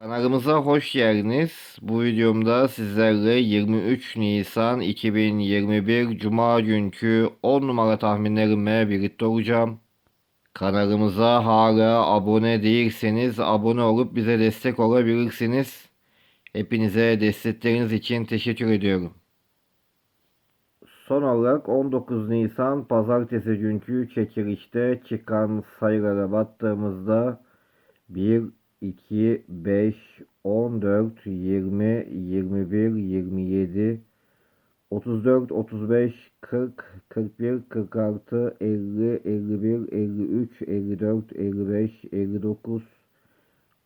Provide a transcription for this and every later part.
Kanalımıza hoş geldiniz. Bu videomda sizlerle 23 Nisan 2021 Cuma günkü 10 numara tahminlerimle birlikte olacağım. Kanalımıza hala abone değilseniz abone olup bize destek olabilirsiniz. Hepinize destekleriniz için teşekkür ediyorum. Son olarak 19 Nisan pazartesi günkü çekilişte çıkan sayılara baktığımızda 1, 2, 5, 14, 20, 21, 27, 34, 35, 40, 41, 46, 50, 51, 53, 54, 55, 59,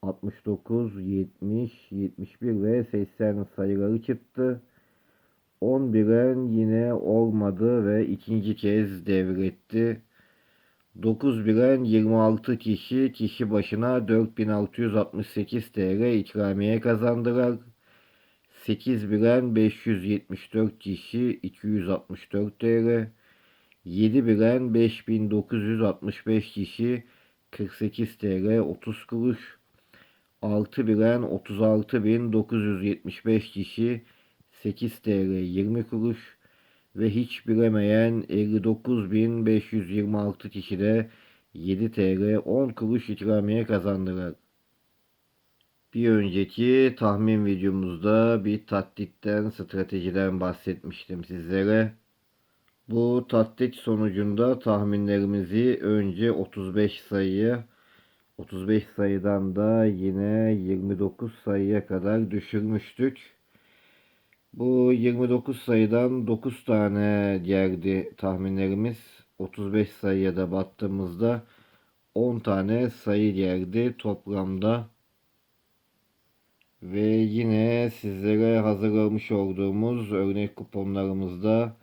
69, 70, 71 ve 80 sayıları çıktı. 11'en yine olmadı ve ikinci kez devretti. 9 bilen 26 kişi kişi başına 4668 TL ikramiye kazandılar. 8 bilen 574 kişi 264 TL. 7 bilen 5965 kişi 48 TL 30 kuruş. 6 bilen 36975 kişi 8 TL 20 kuruş ve hiç bilemeyen 59.526 kişi de 7 TL 10 kuruş ikramiye kazandılar. Bir önceki tahmin videomuzda bir taktikten, stratejiden bahsetmiştim sizlere. Bu taktik sonucunda tahminlerimizi önce 35 sayıya, 35 sayıdan da yine 29 sayıya kadar düşürmüştük. Bu 29 sayıdan 9 tane geldi tahminlerimiz. 35 sayıya da baktığımızda 10 tane sayı geldi toplamda. Ve yine sizlere hazırlamış olduğumuz örnek kuponlarımızda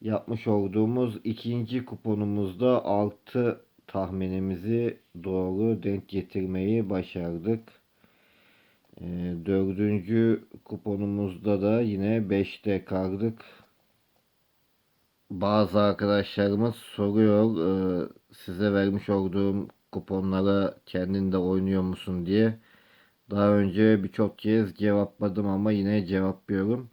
yapmış olduğumuz ikinci kuponumuzda 6 tahminimizi doğru denk getirmeyi başardık. E, dördüncü kuponumuzda da yine 5'te kaldık. Bazı arkadaşlarımız soruyor e, size vermiş olduğum kuponlara kendin de oynuyor musun diye. Daha önce birçok kez cevapladım ama yine cevaplıyorum.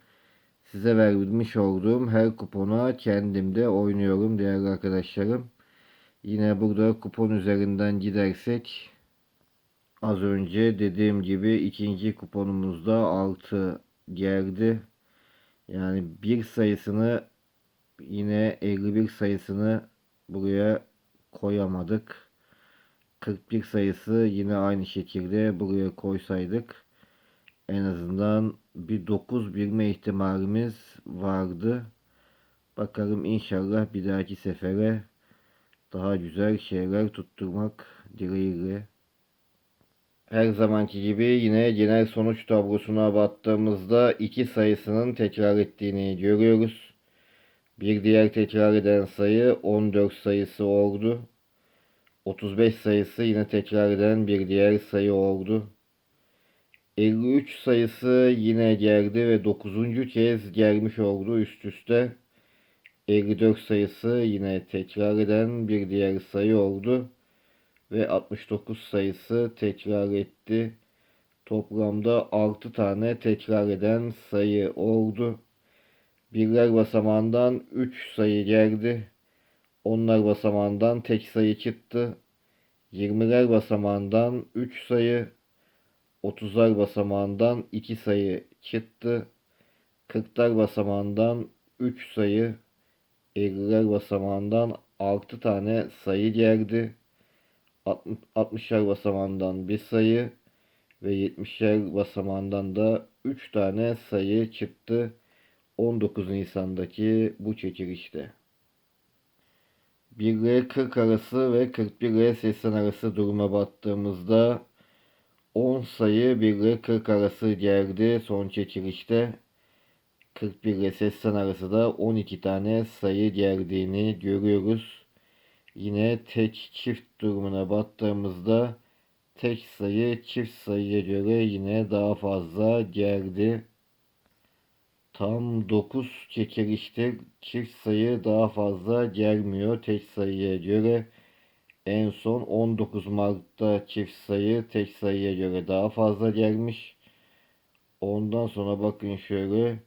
Size vermiş olduğum her kupona kendim de oynuyorum değerli arkadaşlarım. Yine burada kupon üzerinden gidersek Az önce dediğim gibi ikinci kuponumuzda 6 geldi. Yani bir sayısını yine 51 sayısını buraya koyamadık. 41 sayısı yine aynı şekilde buraya koysaydık en azından bir 9 bilme ihtimalimiz vardı. Bakalım inşallah bir dahaki sefere daha güzel şeyler tutturmak dileğiyle. Her zamanki gibi yine genel sonuç tablosuna baktığımızda iki sayısının tekrar ettiğini görüyoruz. Bir diğer tekrar eden sayı 14 sayısı oldu. 35 sayısı yine tekrar eden bir diğer sayı oldu. 53 sayısı yine geldi ve 9. kez gelmiş oldu üst üste. 54 sayısı yine tekrar eden bir diğer sayı oldu ve 69 sayısı tekrar etti. Toplamda 6 tane tekrar eden sayı oldu. Birler basamağından 3 sayı geldi. Onlar basamağından tek sayı çıktı. 20'ler basamağından 3 sayı, 30'lar basamağından 2 sayı çıktı. 40'lar basamağından 3 sayı, 50'ler basamağından 6 tane sayı geldi. 60'lar basamağından bir sayı ve 70'ler basamağından da 3 tane sayı çıktı 19 Nisan'daki bu çekilişte. 1 ile 40 arası ve 41 ile 80 arası duruma baktığımızda 10 sayı 1 ile 40 arası geldi son çekilişte. 41 ile 80 arası da 12 tane sayı geldiğini görüyoruz. Yine tek çift durumuna baktığımızda tek sayı çift sayıya göre yine daha fazla geldi. Tam 9 çekilişte çift sayı daha fazla gelmiyor tek sayıya göre. En son 19 Mart'ta çift sayı tek sayıya göre daha fazla gelmiş. Ondan sonra bakın şöyle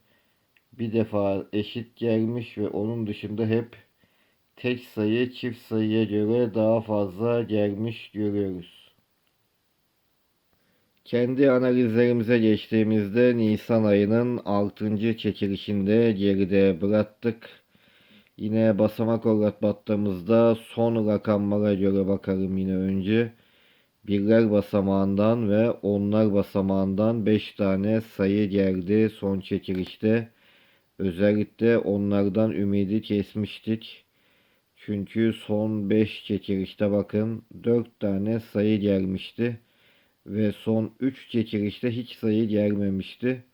bir defa eşit gelmiş ve onun dışında hep tek sayı çift sayıya göre daha fazla gelmiş görüyoruz. Kendi analizlerimize geçtiğimizde Nisan ayının 6. çekilişinde geride bıraktık. Yine basamak olarak baktığımızda son rakamlara göre bakalım yine önce. Birler basamağından ve onlar basamağından 5 tane sayı geldi son çekilişte. Özellikle onlardan ümidi kesmiştik. Çünkü son 5 çekilişte bakın 4 tane sayı gelmişti. Ve son 3 çekilişte hiç sayı gelmemişti.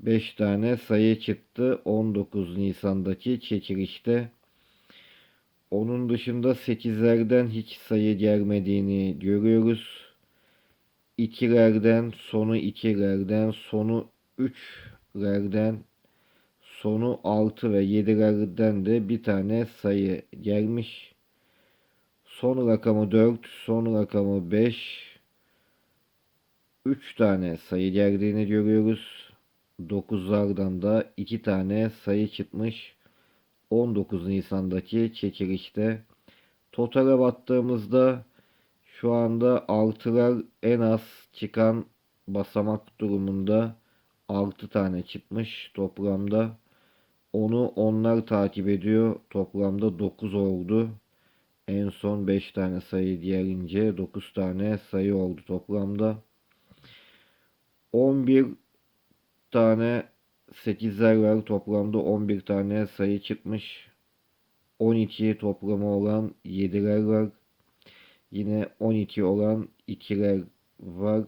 5 tane sayı çıktı 19 Nisan'daki çekilişte. Onun dışında 8'lerden hiç sayı gelmediğini görüyoruz. 2'lerden, sonu 2'lerden, sonu 3'lerden, sonu 6 ve 7'lerden de bir tane sayı gelmiş. Son rakamı 4, son rakamı 5. 3 tane sayı geldiğini görüyoruz. 9'lardan da 2 tane sayı çıkmış. 19 Nisan'daki çekilişte. Totale baktığımızda şu anda 6'lar en az çıkan basamak durumunda 6 tane çıkmış toplamda. Onu onlar takip ediyor. Toplamda 9 oldu. En son 5 tane sayı diğerince 9 tane sayı oldu toplamda. 11 tane 8'ler var. Toplamda 11 tane sayı çıkmış. 12 toplamı olan 7'ler var. Yine 12 olan 2'ler var.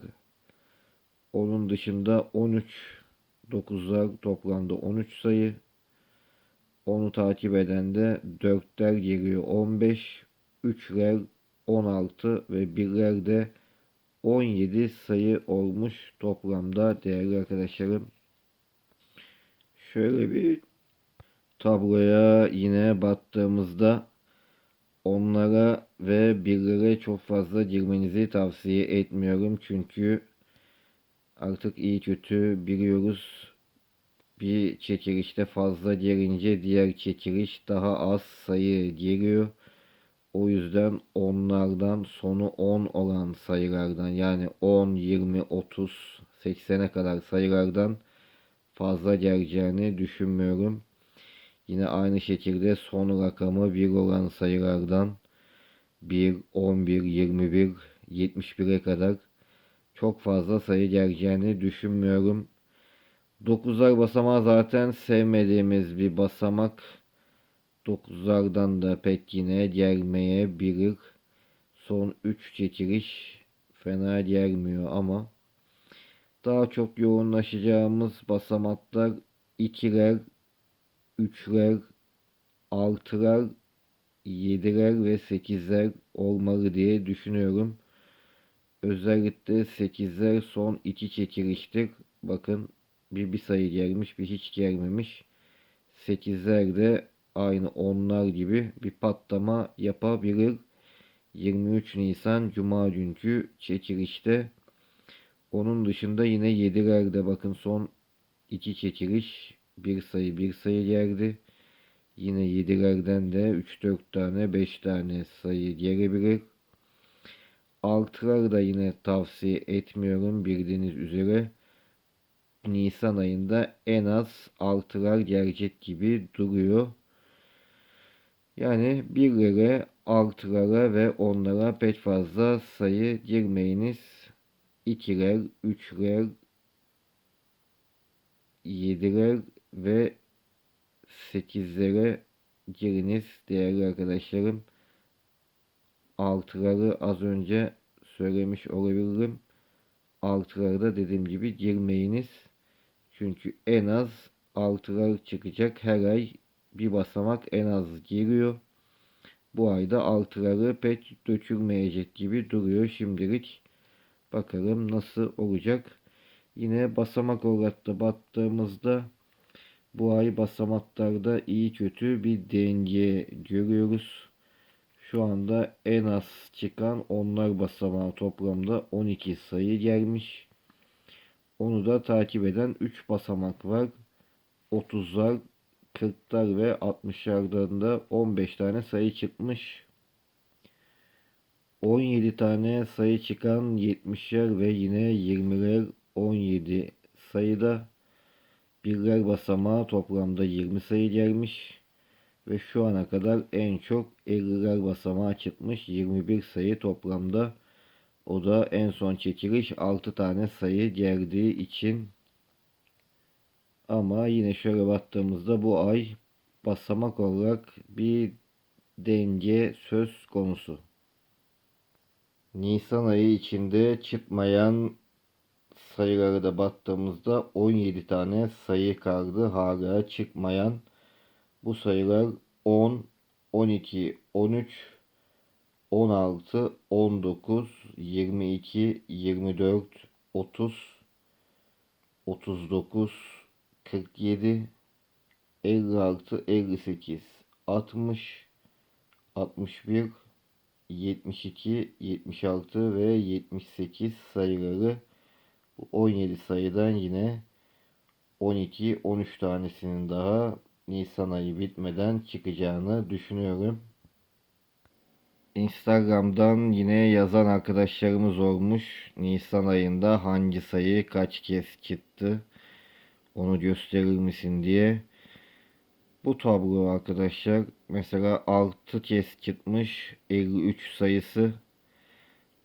Onun dışında 13 9'lar toplamda 13 sayı. Onu takip eden de 4'ler geliyor 15. 3'ler 16 ve 1'ler de 17 sayı olmuş toplamda değerli arkadaşlarım. Şöyle bir tabloya yine baktığımızda onlara ve birlere çok fazla girmenizi tavsiye etmiyorum. Çünkü artık iyi kötü biliyoruz. Bir çekilişte fazla girince diğer çekiliş daha az sayı giriyor. O yüzden onlardan sonu 10 olan sayılardan yani 10, 20, 30, 80'e kadar sayılardan fazla geleceğini düşünmüyorum. Yine aynı şekilde son rakamı 1 olan sayılardan 1, 11, 21, 71'e kadar çok fazla sayı geleceğini düşünmüyorum. 9'lar basamağı zaten sevmediğimiz bir basamak. 9'lardan da pek yine gelmeyebilir. Son 3 çekiliş fena gelmiyor ama daha çok yoğunlaşacağımız basamaklar 2'ler, 3'ler, 6'lar, 7'ler ve 8'ler olmalı diye düşünüyorum. Özellikle 8'ler son 2 çekiliştir. Bakın bir bir sayı gelmiş bir hiç gelmemiş. 8'ler de aynı onlar gibi bir patlama yapabilir. 23 Nisan Cuma günkü çekilişte. Onun dışında yine 7'lerde bakın son 2 çekiliş bir sayı bir sayı geldi. Yine 7'lerden de 3-4 tane 5 tane sayı gelebilir. 6'lar da yine tavsiye etmiyorum bildiğiniz üzere. Nisan ayında en az 6'lar gelecek gibi duruyor. Yani birlere, altılara ve onlara pek fazla sayı girmeyiniz. İkiler, üçler, yediler ve sekizlere giriniz değerli arkadaşlarım. Altıları az önce söylemiş olabilirim. Altıları da dediğim gibi girmeyiniz. Çünkü en az altılar çıkacak her ay bir basamak en az giriyor. Bu ayda altıları pek dökülmeyecek gibi duruyor şimdilik. Bakalım nasıl olacak. Yine basamak olarak da baktığımızda bu ay basamaklarda iyi kötü bir denge görüyoruz. Şu anda en az çıkan onlar basamağı toplamda 12 sayı gelmiş. Onu da takip eden 3 basamak var. 30'lar, 40'lar ve 60'lardan da 15 tane sayı çıkmış. 17 tane sayı çıkan 70'ler ve yine 20'ler 17 sayıda. Birler basamağı toplamda 20 sayı gelmiş. Ve şu ana kadar en çok 50'ler basamağı çıkmış. 21 sayı toplamda. O da en son çekiliş 6 tane sayı geldiği için. Ama yine şöyle baktığımızda bu ay basamak olarak bir denge söz konusu. Nisan ayı içinde çıkmayan sayılara da baktığımızda 17 tane sayı kaldı hala çıkmayan. Bu sayılar 10, 12, 13, 16, 19, 22, 24, 30, 39, 47, 56, 58, 60, 61, 72, 76 ve 78 sayıları bu 17 sayıdan yine 12, 13 tanesinin daha Nisan ayı bitmeden çıkacağını düşünüyorum. Instagram'dan yine yazan arkadaşlarımız olmuş. Nisan ayında hangi sayı kaç kez çıktı? Onu gösterir misin diye. Bu tablo arkadaşlar mesela 6 kez çıkmış 53 sayısı.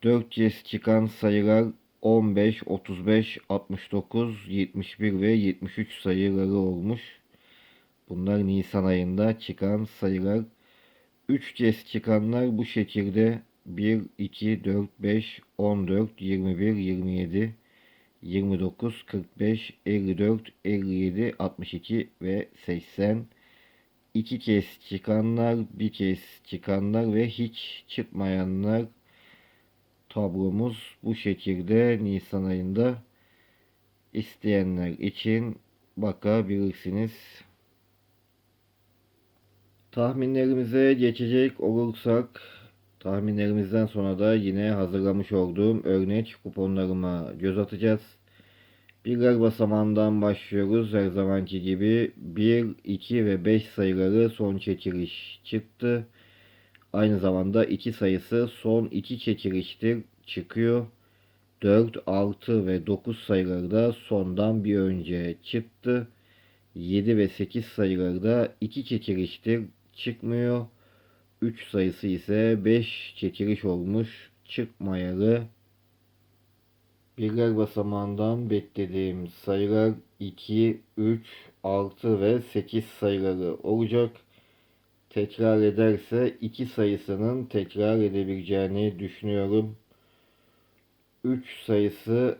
4 kez çıkan sayılar 15, 35, 69, 71 ve 73 sayıları olmuş. Bunlar Nisan ayında çıkan sayılar. 3 kez çıkanlar bu şekilde 1, 2, 4, 5, 14, 21, 27, 29, 45, 54, 57, 62 ve 80. 2 kez çıkanlar, bir kez çıkanlar ve hiç çıkmayanlar tablomuz bu şekilde Nisan ayında isteyenler için bakabilirsiniz. Tahminlerimize geçecek olursak tahminlerimizden sonra da yine hazırlamış olduğum örnek kuponlarıma göz atacağız. Birler basamağından başlıyoruz. Her zamanki gibi 1, 2 ve 5 sayıları son çekiliş çıktı. Aynı zamanda 2 sayısı son 2 çekiliştir çıkıyor. 4, 6 ve 9 sayıları da sondan bir önce çıktı. 7 ve 8 sayıları da 2 çekiliştir çıkmıyor. 3 sayısı ise 5 çekiliş olmuş çıkmayalı. Birler basamağından beklediğim sayılar 2, 3, 6 ve 8 sayıları olacak. Tekrar ederse 2 sayısının tekrar edebileceğini düşünüyorum. 3 sayısı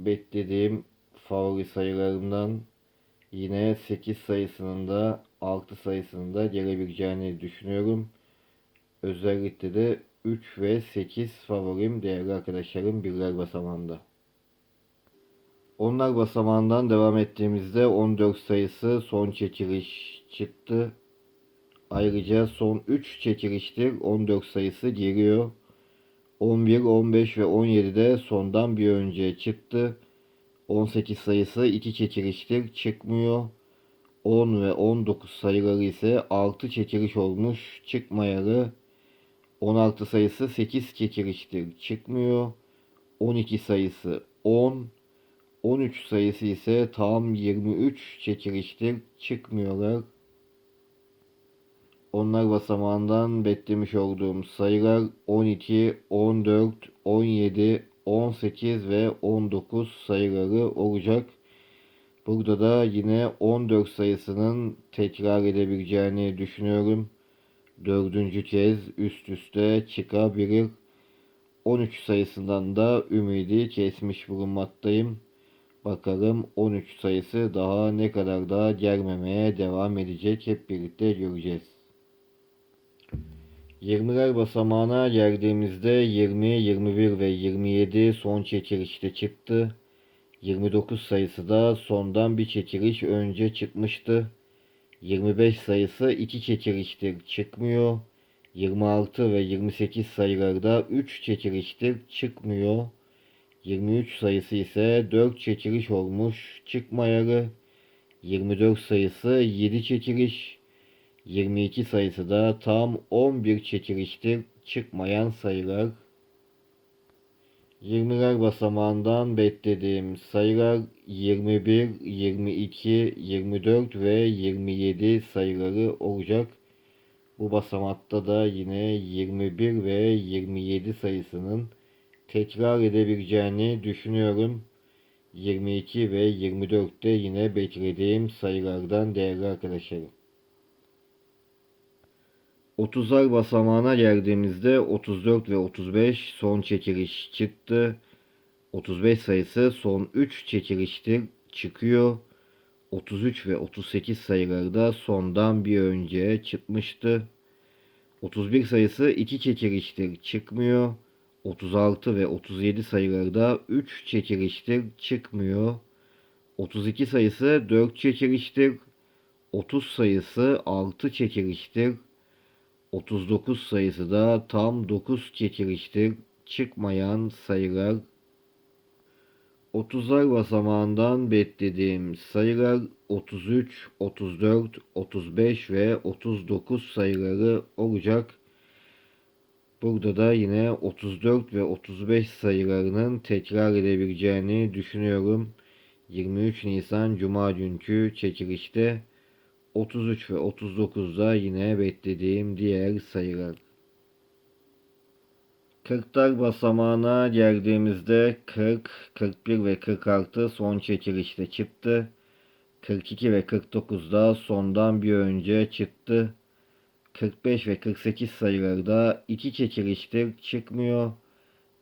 beklediğim favori sayılarımdan. Yine 8 sayısının da 6 sayısının da gelebileceğini düşünüyorum. Özellikle de 3 ve 8 favorim değerli arkadaşlarım birler basamağında. Onlar basamağından devam ettiğimizde 14 sayısı son çekiliş çıktı. Ayrıca son 3 çekiliştir 14 sayısı geliyor. 11, 15 ve 17 de sondan bir önce çıktı. 18 sayısı 2 çekiliştir çıkmıyor. 10 ve 19 sayıları ise 6 çekiliş olmuş çıkmayalı. 16 sayısı 8 çekiliştir çıkmıyor. 12 sayısı 10. 13 sayısı ise tam 23 çekiliştir çıkmıyorlar. Onlar basamağından beklemiş olduğum sayılar 12, 14, 17, 18 ve 19 sayıları olacak. Burada da yine 14 sayısının tekrar edebileceğini düşünüyorum. Dördüncü kez üst üste çıkabilir. 13 sayısından da ümidi kesmiş bulunmaktayım. Bakalım 13 sayısı daha ne kadar daha gelmemeye devam edecek hep birlikte göreceğiz. 20'ler basamağına geldiğimizde 20, 21 ve 27 son çekilişte çıktı. 29 sayısı da sondan bir çekiliş önce çıkmıştı. 25 sayısı iki çekiliştir çıkmıyor. 26 ve 28 sayılarda 3 çekiliştir çıkmıyor. 23 sayısı ise 4 çekiliş olmuş çıkmayalı. 24 sayısı 7 çekiliş. 22 sayısı da tam 11 çekiliştir çıkmayan sayılar. 20'ler basamağından beklediğim sayılar 21, 22, 24 ve 27 sayıları olacak. Bu basamakta da yine 21 ve 27 sayısının tekrar edebileceğini düşünüyorum. 22 ve 24 de yine beklediğim sayılardan değerli arkadaşlarım. 30'lar basamağına geldiğimizde 34 ve 35 son çekiliş çıktı. 35 sayısı son 3 çekiliştir çıkıyor. 33 ve 38 sayıları da sondan bir önce çıkmıştı. 31 sayısı 2 çekiliştir çıkmıyor. 36 ve 37 sayıları da 3 çekiliştir çıkmıyor. 32 sayısı 4 çekiliştir. 30 sayısı 6 çekiliştir. 39 sayısı da tam 9 çekiliştir. Çıkmayan sayılar 30'lar basamağından beklediğim sayılar 33, 34, 35 ve 39 sayıları olacak. Burada da yine 34 ve 35 sayılarının tekrar edebileceğini düşünüyorum. 23 Nisan Cuma günkü çekilişte 33 ve 39'da yine beklediğim diğer sayılar. 40'lar basamağına geldiğimizde 40, 41 ve 46 son çekilişte çıktı. 42 ve 49 da sondan bir önce çıktı. 45 ve 48 sayıları da 2 çekiliştir çıkmıyor.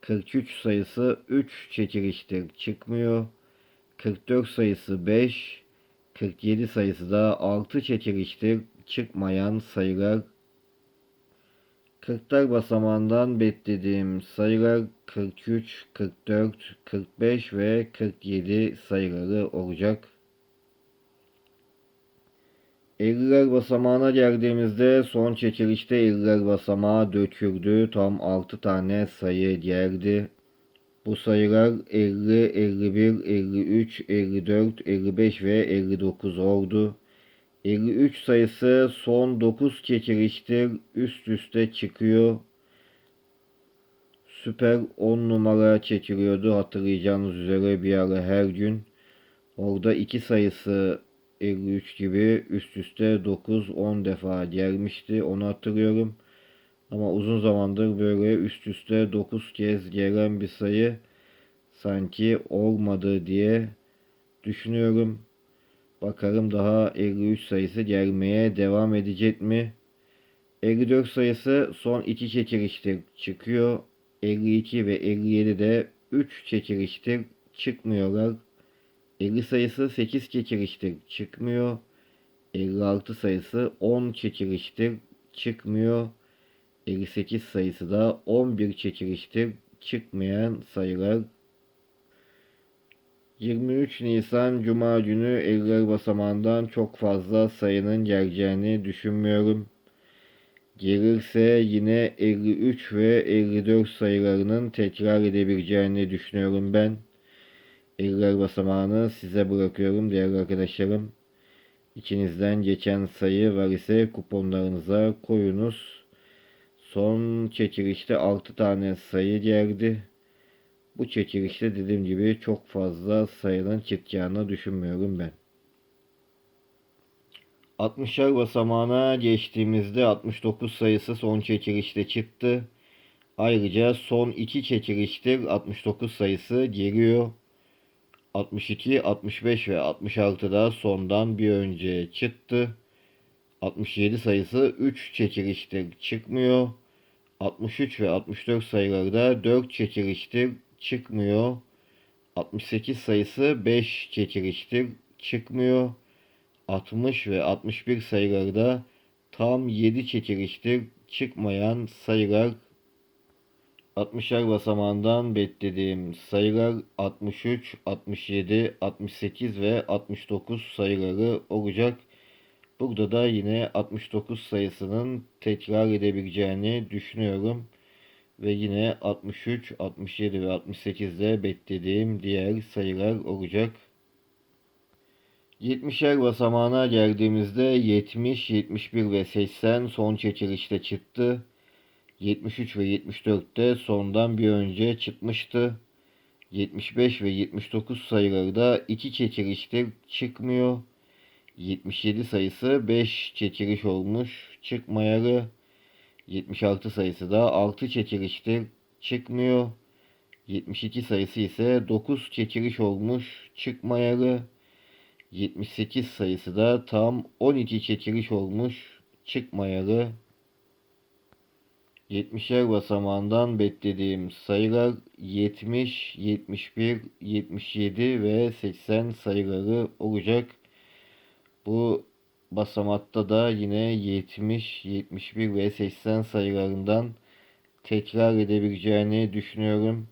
43 sayısı 3 çekiliştir çıkmıyor. 44 sayısı 5, 47 sayısı da 6 çekiliştir çıkmayan sayılar 40'lar basamağından beklediğim sayılar 43, 44, 45 ve 47 sayıları olacak. 50'ler basamağına geldiğimizde son çekilişte 50'ler basamağı döküldü. Tam 6 tane sayı geldi. Bu sayılar 50, 51, 53, 54, 55 ve 59 oldu. 53 sayısı son 9 çekiliştir. Üst üste çıkıyor. Süper 10 numara çekiliyordu hatırlayacağınız üzere bir ara her gün. Orada 2 sayısı 53 gibi üst üste 9-10 defa gelmişti. Onu hatırlıyorum. Ama uzun zamandır böyle üst üste 9 kez gelen bir sayı sanki olmadı diye düşünüyorum. Bakalım daha 53 sayısı gelmeye devam edecek mi? 54 sayısı son 2 çekiliştir çıkıyor. 52 ve 57 de 3 çekiliştir çıkmıyorlar. 50 sayısı 8 çekiliştir çıkmıyor. 56 sayısı 10 çekiliştir çıkmıyor. 58 sayısı da 11 çekiliştir çıkmayan sayılar 23 Nisan Cuma günü eller basamağından çok fazla sayının geleceğini düşünmüyorum. Gelirse yine 53 ve 54 sayılarının tekrar edebileceğini düşünüyorum ben. Eller basamağını size bırakıyorum değerli arkadaşlarım. İçinizden geçen sayı var ise kuponlarınıza koyunuz. Son çekilişte 6 tane sayı geldi. Bu çekilişte dediğim gibi çok fazla sayının çıkacağını düşünmüyorum ben. 60'lar basamağına geçtiğimizde 69 sayısı son çekilişte çıktı. Ayrıca son iki çekiliştir 69 sayısı geliyor. 62, 65 ve 66 da sondan bir önce çıktı. 67 sayısı 3 çekiliştir çıkmıyor. 63 ve 64 sayıları da 4 çekiliştir çıkmıyor. 68 sayısı 5 çekiliştir çıkmıyor. 60 ve 61 sayıları da tam 7 çekiliştir çıkmayan sayılar 60'lar basamağından beklediğim sayılar 63, 67, 68 ve 69 sayıları olacak. Burada da yine 69 sayısının tekrar edebileceğini düşünüyorum. Ve yine 63, 67 ve 68'de beklediğim diğer sayılar olacak. 70'er basamağına geldiğimizde 70, 71 ve 80 son çekilişte çıktı. 73 ve 74'te sondan bir önce çıkmıştı. 75 ve 79 sayıları da 2 çekiliştir çıkmıyor. 77 sayısı 5 çekiliş olmuş çıkmayalı. 76 sayısı da 6 çekiliştir çıkmıyor. 72 sayısı ise 9 çekiliş olmuş çıkmayalı. 78 sayısı da tam 12 çekiliş olmuş çıkmayalı. 70'er basamağından beklediğim sayılar 70, 71, 77 ve 80 sayıları olacak. Bu basamakta da yine 70, 71 ve 80 sayılarından tekrar edebileceğini düşünüyorum.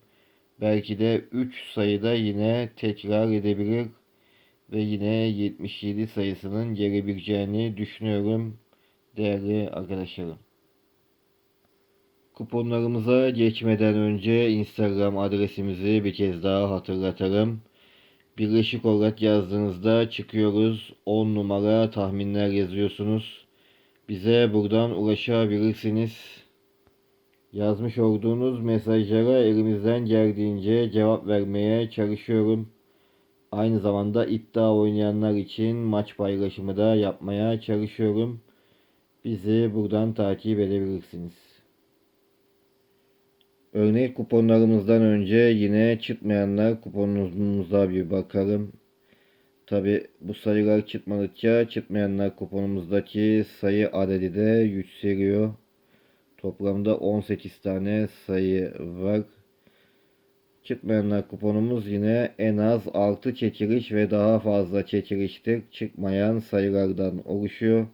Belki de 3 sayıda yine tekrar edebilir ve yine 77 sayısının gelebileceğini düşünüyorum değerli arkadaşlarım. Kuponlarımıza geçmeden önce Instagram adresimizi bir kez daha hatırlatalım. Birleşik olarak yazdığınızda çıkıyoruz. 10 numara tahminler yazıyorsunuz. Bize buradan ulaşabilirsiniz. Yazmış olduğunuz mesajlara elimizden geldiğince cevap vermeye çalışıyorum. Aynı zamanda iddia oynayanlar için maç paylaşımı da yapmaya çalışıyorum. Bizi buradan takip edebilirsiniz. Örnek kuponlarımızdan önce yine çıkmayanlar kuponumuza bir bakalım. Tabi bu sayılar çıkmadıkça çıkmayanlar kuponumuzdaki sayı adedi de yükseliyor. Toplamda 18 tane sayı var. Çıkmayanlar kuponumuz yine en az 6 çekiliş ve daha fazla çekiliştir. Çıkmayan sayılardan oluşuyor.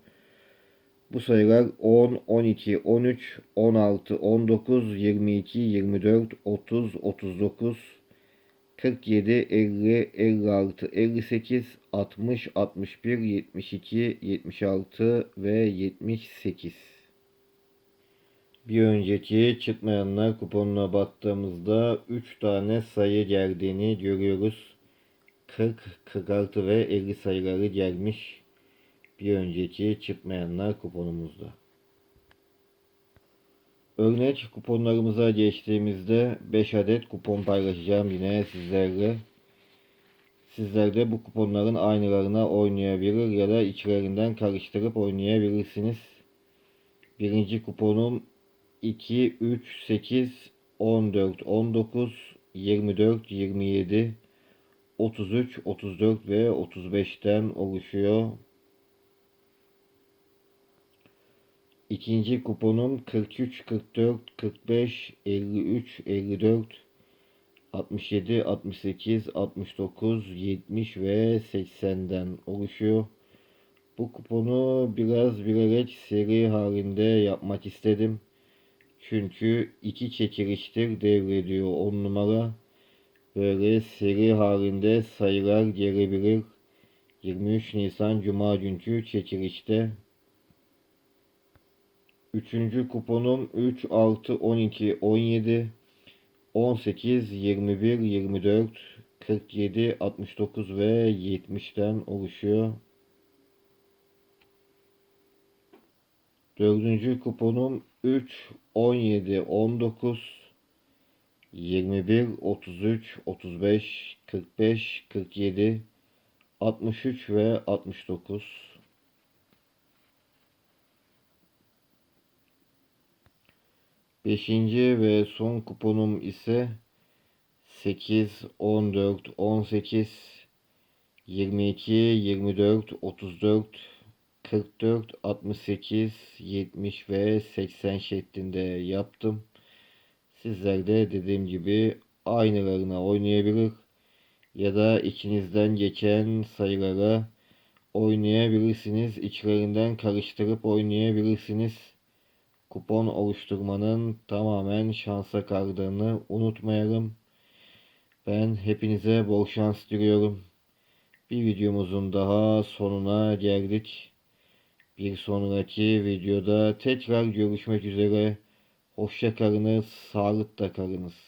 Bu sayılar 10, 12, 13, 16, 19, 22, 24, 30, 39, 47, 50, 56, 58, 60, 61, 72, 76 ve 78. Bir önceki çıkmayanlar kuponuna baktığımızda 3 tane sayı geldiğini görüyoruz. 40, 46 ve 50 sayıları gelmiş. Bir önceki çıkmayanlar kuponumuzda. Örnek kuponlarımıza geçtiğimizde 5 adet kupon paylaşacağım yine sizlerle. Sizler de bu kuponların aynılarına oynayabilir ya da içlerinden karıştırıp oynayabilirsiniz. Birinci kuponum 2, 3, 8, 14, 19, 24, 27, 33, 34 ve 35'ten oluşuyor. İkinci kuponum 43, 44, 45, 53, 54, 67, 68, 69, 70 ve 80'den oluşuyor. Bu kuponu biraz bilerek seri halinde yapmak istedim. Çünkü iki çekiliştir devrediyor 10 numara. Böyle seri halinde sayılar gelebilir. 23 Nisan Cuma günkü çekilişte Üçüncü kuponum 3, 6, 12, 17, 18, 21, 24, 47, 69 ve 70'ten oluşuyor. Dördüncü kuponum 3, 17, 19, 21, 33, 35, 45, 47, 63 ve 69. Beşinci ve son kuponum ise 8, 14, 18, 22, 24, 34, 44, 68, 70 ve 80 şeklinde yaptım. Sizler de dediğim gibi aynılarına oynayabilir ya da içinizden geçen sayılara oynayabilirsiniz. İçlerinden karıştırıp oynayabilirsiniz kupon oluşturmanın tamamen şansa kaldığını unutmayalım. Ben hepinize bol şans diliyorum. Bir videomuzun daha sonuna geldik. Bir sonraki videoda tekrar görüşmek üzere. Hoşça kalınız, sağlıkla kalınız.